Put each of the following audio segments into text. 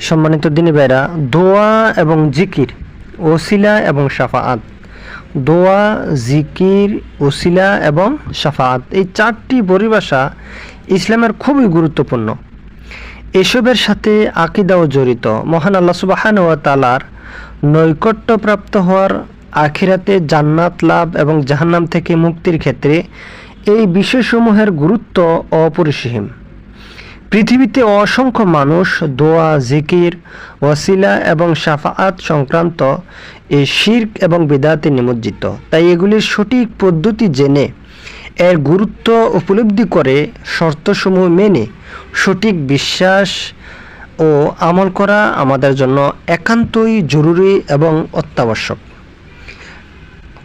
সম্মানিত দিনী ভাইরা, দোয়া এবং জিকির, ওসিলা এবং সাফাআত দোয়া, জিকির, ওসিলা এবং সাফাআত এই চারটি পরিভাষা ইসলামের খুবই গুরুত্বপূর্ণ। এসবের সাথে আকিদাও জড়িত। মহান আল্লাহ সুবাহান তালার নৈকট্যপ্রাপ্ত হওয়ার আখিরাতে জান্নাত লাভ এবং জাহান্নাম থেকে মুক্তির ক্ষেত্রে এই বিষয়সমূহের গুরুত্ব অপরিসীম। পৃথিবীতে অসংখ্য মানুষ দোয়া, জিকির, ওয়াসিলা এবং সাফাআত সংক্রান্ত এই শির্ক এবং বিদাতে নিমজ্জিত। তাই এগুলির সঠিক পদ্ধতি জেনে, এর গুরুত্ব উপলব্ধি করে, শর্তসমূহ মেনে, সঠিক বিশ্বাস ও আমল করা আমাদের জন্য একান্তই জরুরি এবং অত্যাবশ্যক।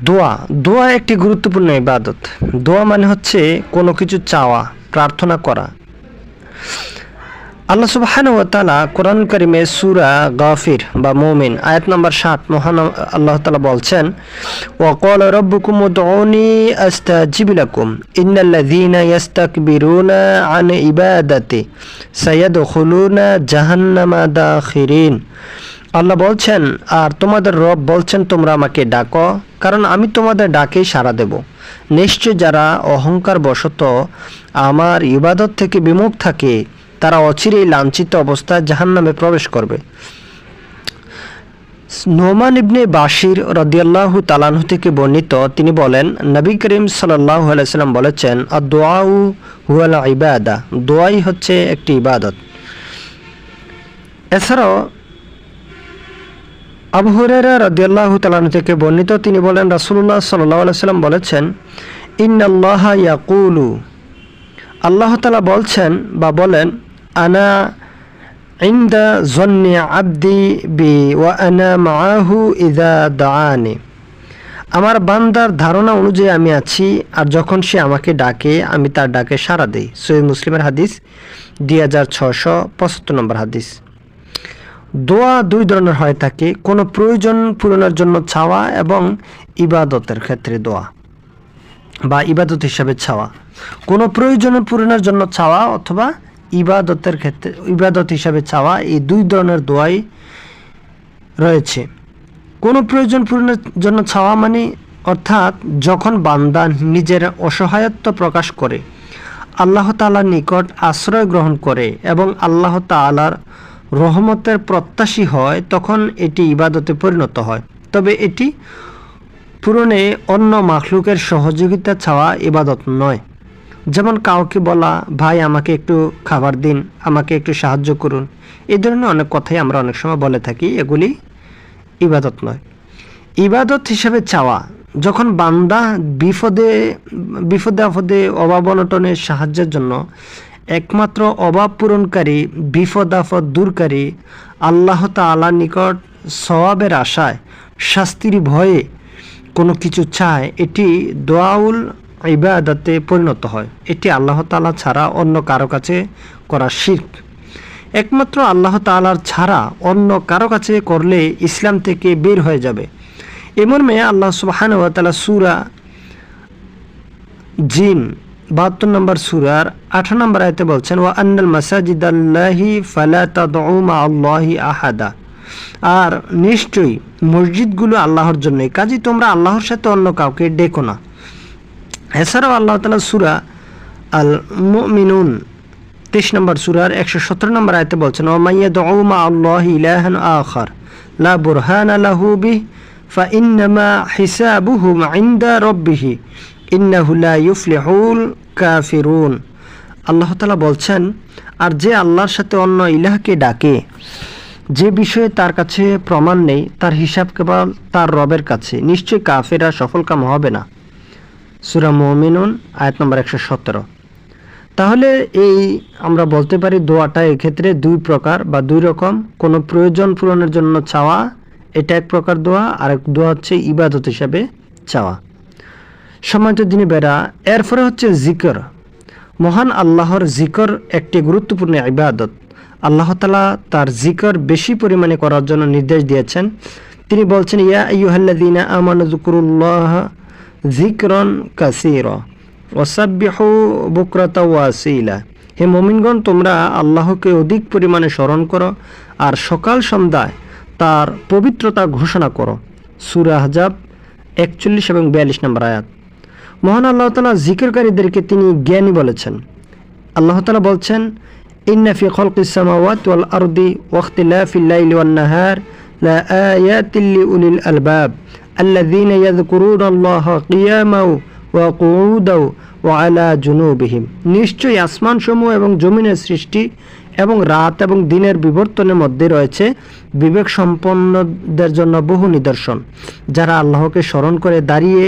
দোয়া দোয়া একটি গুরুত্বপূর্ণ ইবাদত। দোয়া মানে হচ্ছে কোনো কিছু চাওয়া, প্রার্থনা করা। আল্লাহ সুবহান তালা তাআলা কোরআন করিমে সুরা গাফির বা মোমিন আয়াত নম্বর সাত মহান আল্লাহ তালা বলছেন, ওয়া ক্বালা রাব্বুকুম উদউনি আস্তাজিব লাকুম, ইন্নাল্লাযীনা ইস্তাকবিরুনা আন ইবাদাতি, সায়াদখুলুনা জাহান্নামা দাখিরিন। আল্লাহ বলছেন, আর তোমাদের রব বলছেন, তোমরা আমাকে ডাকো, কারণ আমি তোমাদের ডাকেই সাড়া দেব। নিশ্চয় যারা অহংকার বশত আমার ইবাদত থেকে বিমুখ থাকে, তারা অচিরেই লাঞ্ছিত অবস্থায় জাহান্নামে প্রবেশ করবে। নোমান ইবনে বাশির রদিয়াল্লাহু তালানহু থেকে বর্ণিত, তিনি বলেন, নবী করিম সাল্লাহ আলাইসাল্লাম বলেছেন আর দোয়াউ হুয়াল ইবাদা দোয়াই হচ্ছে একটি ইবাদত। এছাড়াও আবু হুরেরা রদিয়াল্লাহু তালানহু থেকে বর্ণিত, তিনি বলেন রাসুল্লাহ সাল্লাহ আলাইসাল্লাম বলেছেন, ইন্নাল্লাহ ইয়াকুলু। আল্লাহ তালা বলছেন বা বলেন, আনা ইন্দা জন্নি আব্দি বি ওয়া আনা মাহু ইদা দাআনি। আমার বান্দার ধারণা অনুযায়ী আমি আছি, আর যখন সে আমাকে ডাকে, আমি তার ডাকে সাড়া দিই। সৈয়দ মুসলিমের হাদিস দুই হাজার ছশো পঁচাত্তর নম্বর হাদিস। দোয়া দুই ধরনের হয়ে থাকে। কোনো প্রয়োজন পূরণের জন্য ছাওয়া এবং ইবাদতের ক্ষেত্রে দোয়া বা ইবাদত হিসাবে ছাওয়া কোনো প্রয়োজন পূরণের জন্য ছাওয়া অথবা ইবাদতের ক্ষেত্রে, ইবাদত হিসাবে ছাওয়া এই দুই ধরনের দোয়াই রয়েছে। কোনো প্রয়োজন পূরণের জন্য ছাওয়া মানে অর্থাৎ যখন বান্দা নিজের অসহায়ত্ব প্রকাশ করে, আল্লাহ তালার নিকট আশ্রয় গ্রহণ করে এবং আল্লাহ তালার রহমতের প্রত্যাশী হয়, তখন এটি ইবাদতে পরিণত হয়। তবে এটি পূরণে অন্য মাখলুকের সহযোগিতা চাওয়া ইবাদত নয়। যেমন কাউকে বলা, ভাই, আমাকে একটু খাবার দিন, আমাকে একটু সাহায্য করুন। এই ধরনের অনেক কথাই আমরা অনেক সময় বলে থাকি, এগুলি ইবাদত নয়। ইবাদত হিসেবে চাওয়া, যখন বান্দা বিপদে বিপদে আপদে অভাব অনটনের সাহায্যের জন্য একমাত্র অভাব পূরণকারী বিপদ আপদ দূরকারী, আল্লাহ তালার নিকট সওয়াবের আশায়, শাস্তির ভয়ে কোনো কিছু চায়, এটি দোয়াউল ইবাদতে পরিণত হয়। এটি আল্লাহ তালা ছাড়া অন্য কারও কাছে করা শির্ক। একমাত্র আল্লাহ তালার ছাড়া অন্য কারও কাছে করলে ইসলাম থেকে বের হয়ে যাবে। এমন মেয়ে আল্লাহ সুবাহান তালা সুরা জিন বাহাত্তর নম্বর সুরার আঠারো নম্বর আয়তে বলছেন ও আন্নাল মাসাজিদ আল্লাহি ফালা তাদউমা আল্লাহি আহাদা। আর নিশ্চয়ই মসজিদগুলো আল্লাহর জন্যই। কাজী তোমরা আল্লাহর সাথে অন্য কাউকে ডেকো না। এছাড়াও আল্লাহ তালা সুরা আল মিনুন তেইশ নম্বর সুরার একশো সতেরো নম্বর আয়তে বলছেন ওমাইয়া দৌমা আল্লাহ ইলাহান আখার, লা বুরহান আলাহু বিহ, ফা ইন্নামা হিসাবুহুম ইন্দা রব্বিহি। ইন্নাহু লা ইউফলিহুল কাফিরুন। আল্লাহ তালা বলছেন, আর যে আল্লাহর সাথে অন্য ইলাহকে ডাকে, যে বিষয়ে তার কাছে প্রমাণ নেই, তার হিসাব কেবল তার রবের কাছে। নিশ্চয়ই কাফেরা সফল কাম হবে না। সুরা মমিনুন, আয়াত নম্বর একশো সতেরো তাহলে এই আমরা বলতে পারি দোয়াটা এক্ষেত্রে দুই প্রকার বা দুই রকম। কোনো প্রয়োজন পূরণের জন্য চাওয়া, এটা এক প্রকার দোয়া আর এক দোয়া হচ্ছে ইবাদত হিসাবে চাওয়া। সময়ত দিনে বেড়া এরপরে হচ্ছে জিকর। মহান আল্লাহর জিকর একটি গুরুত্বপূর্ণ ইবাদত। আল্লাহ তালা তার জিকর বেশি পরিমাণে করার জন্য নির্দেশ দিয়েছেন। তিনি বলছেন, ইয়া আইয়ুহাল্লাযীনা আমানু জিকরন কাসির ওসাব্বিহু বুকরাতা ওয়াসিলা। হে মমিনগণ, তোমরা আল্লাহকে অধিক পরিমাণে স্মরণ করো আর সকাল সন্ধ্যায় তার পবিত্রতা ঘোষণা করো। সুরা হাজাব একচল্লিশ এবং বিয়াল্লিশ নম্বর আয়াত। মহান আল্লাহ তালা জিকিরকারীদেরকে তিনি জ্ঞানী বলেছেন আল্লাহ তালা বলছেন ইন্না ফি খলকিস সামাওয়াত ওয়াল আরদি ওয়াখতিলাফিল লাইলি ওয়ান নাহার লা আয়াতিল লিউলিল আলবাব الذين يذكرون الله قياما وقعودا وعلى جنوبهم নিশ্চয়ই আসমানসমূহ এবং জমিনের সৃষ্টি এবং রাত এবং দিনের বিবর্তনের মধ্যে রয়েছে বিবেক সম্পন্নদের জন্য বহু নিদর্শন, যারা আল্লাহকে স্মরণ করে দাঁড়িয়ে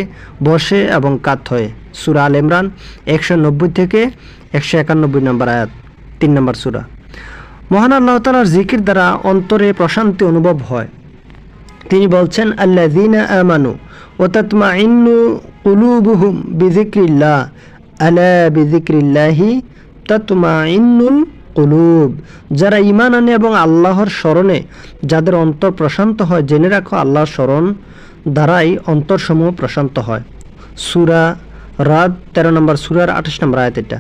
বসে এবং কাত হয়ে। সুরা আল ইমরান একশো নব্বই থেকে একশো একানব্বই নম্বর আয়াত, তিন নম্বর সুরা। মহান আল্লাহ তালার জিকির দ্বারা অন্তরে প্রশান্তি অনুভব হয়। তিনি বলছেন আল্লাহ দিনা আমানু ও তৎমা ইন্নু কুলুবুহুম বিজিক্রিল্লাহ আলা বিজিক্রিল্লাহি তৎমা ইন্নুল কুলুব। যারা ইমান আনে এবং আল্লাহর স্মরণে যাদের অন্তর প্রশান্ত হয়, জেনে রাখো আল্লাহর স্মরণ দ্বারাই অন্তরসমূহ প্রশান্ত হয়। সুরা রাত তেরো নম্বর সুরার আঠাশ নম্বর আয়াত এটা।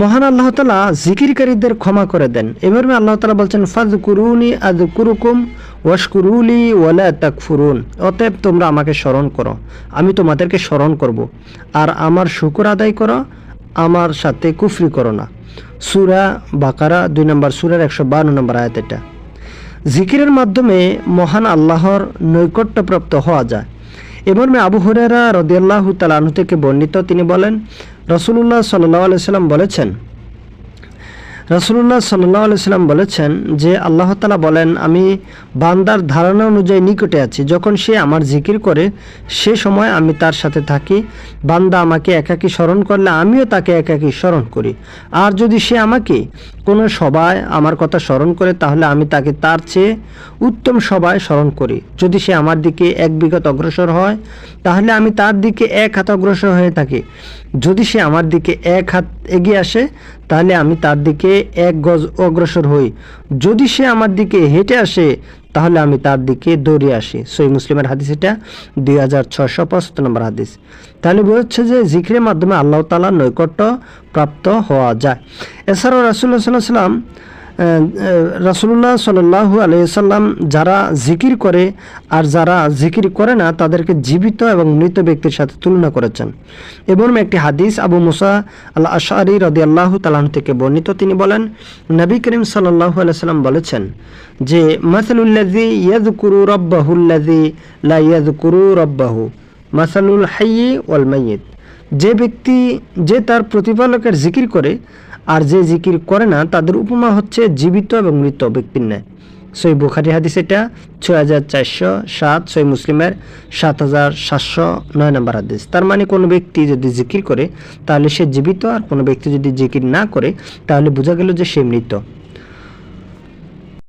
মহান আল্লাহ তালা জিকিরকারীদের ক্ষমা করে দেন। এবার আল্লাহ তালা বলছেন ফাজ কুরুনি আদ কুরুকুম ওয়াশকুরুলি ওয়ালা তাকফুরুন। অতএব তোমরা আমাকে স্মরণ করো। আমি তোমাদেরকে স্মরণ করব। আর আমার শুকুর আদায় করো। আমার সাথে কুফরি করো না। সুরা বাকারা, দুই নম্বর সুরার একশো বান্ন নম্বর আয়াত এটা। জিকিরের মাধ্যমে মহান আল্লাহর নৈকট্যপ্রাপ্ত হওয়া যায়। এবার মে আবু হরেরা রদিয়াল্লাহ তালাহু থেকে বর্ণিত তিনি বলেন রসুল্লাহ সাল্লাহ আলাইসাল্লাম বলেছেন রসুল্লাহ সাল্লাহ আলাইসাল্লাম বলেছেন যে আল্লাহ তালা বলেন, আমি বান্দার ধারণা অনুযায়ী নিকটে আছি। যখন সে আমার জিকির করে, সে সময় আমি তার সাথে থাকি। বান্দা আমাকে একাকী স্মরণ করলে আমিও তাকে একাকী স্মরণ করি। আর যদি সে আমাকে কোনো সবাই আমার কথা স্মরণ করে, তাহলে আমি তাকে তার চেয়ে উত্তম সবাই স্মরণ করি। যদি সে আমার দিকে এক বিগত অগ্রসর হয়, তাহলে আমি তার দিকে এক হাত অগ্রসর হয়ে থাকি। যদি সে আমার দিকে এক হাত এগিয়ে আসে, তাহলে আমি তার দিকে এক গজ অগ্রসর হই। যদি সে আমার দিকে হেঁটে আসে, তাহলে আমি তার দিকে দৌড়ে আসি। সই মুসলিমের হাদিস এটা, দুই হাজার ছশো পঁচাত্তর নম্বর হাদিস। তাহলে বোঝাচ্ছে যে জিক্রের মাধ্যমে আল্লাহ তালা নৈকট্য প্রাপ্ত হওয়া যায়। এছাড়াও রাসুল্লাহ সাল্লাহ সাল্লাম রাসুল্লাহ সাল্লাহু আলাইসাল্লাম যারা জিকির করে আর যারা জিকির করে না, তাদেরকে জীবিত এবং মৃত ব্যক্তির সাথে তুলনা করেছেন। এবং একটি হাদিস আবু মুসা আল্লাহ আশারি রদি আল্লাহ তালাহ থেকে বর্ণিত, তিনি বলেন, নবী করিম সাল্লাহু আলাইসাল্লাম বলেছেন যে মাসালুল্লাজি ইয়াদ কুরু রব্বাহুল্লাজি লা ইয়াদ কুরু রব্বাহু, মাসালুল হাইয়ি ওয়াল মাইয়িত। যে ব্যক্তি, যে তার প্রতিপালকের জিকির করে আর যে জিকির করে না, তাদের উপমা হচ্ছে জীবিত এবং মৃত ব্যক্তির ন্যায়। সই বুখারি হাদিস এটা, ছয় হাজার চারশো সাত, সই মুসলিমের সাত হাজার সাতশো নয় নম্বর হাদিস। তার মানে কোনো ব্যক্তি যদি জিকির করে, তাহলে সে জীবিত, আর কোনো ব্যক্তি যদি জিকির না করে, তাহলে বোঝা গেল যে সে মৃত।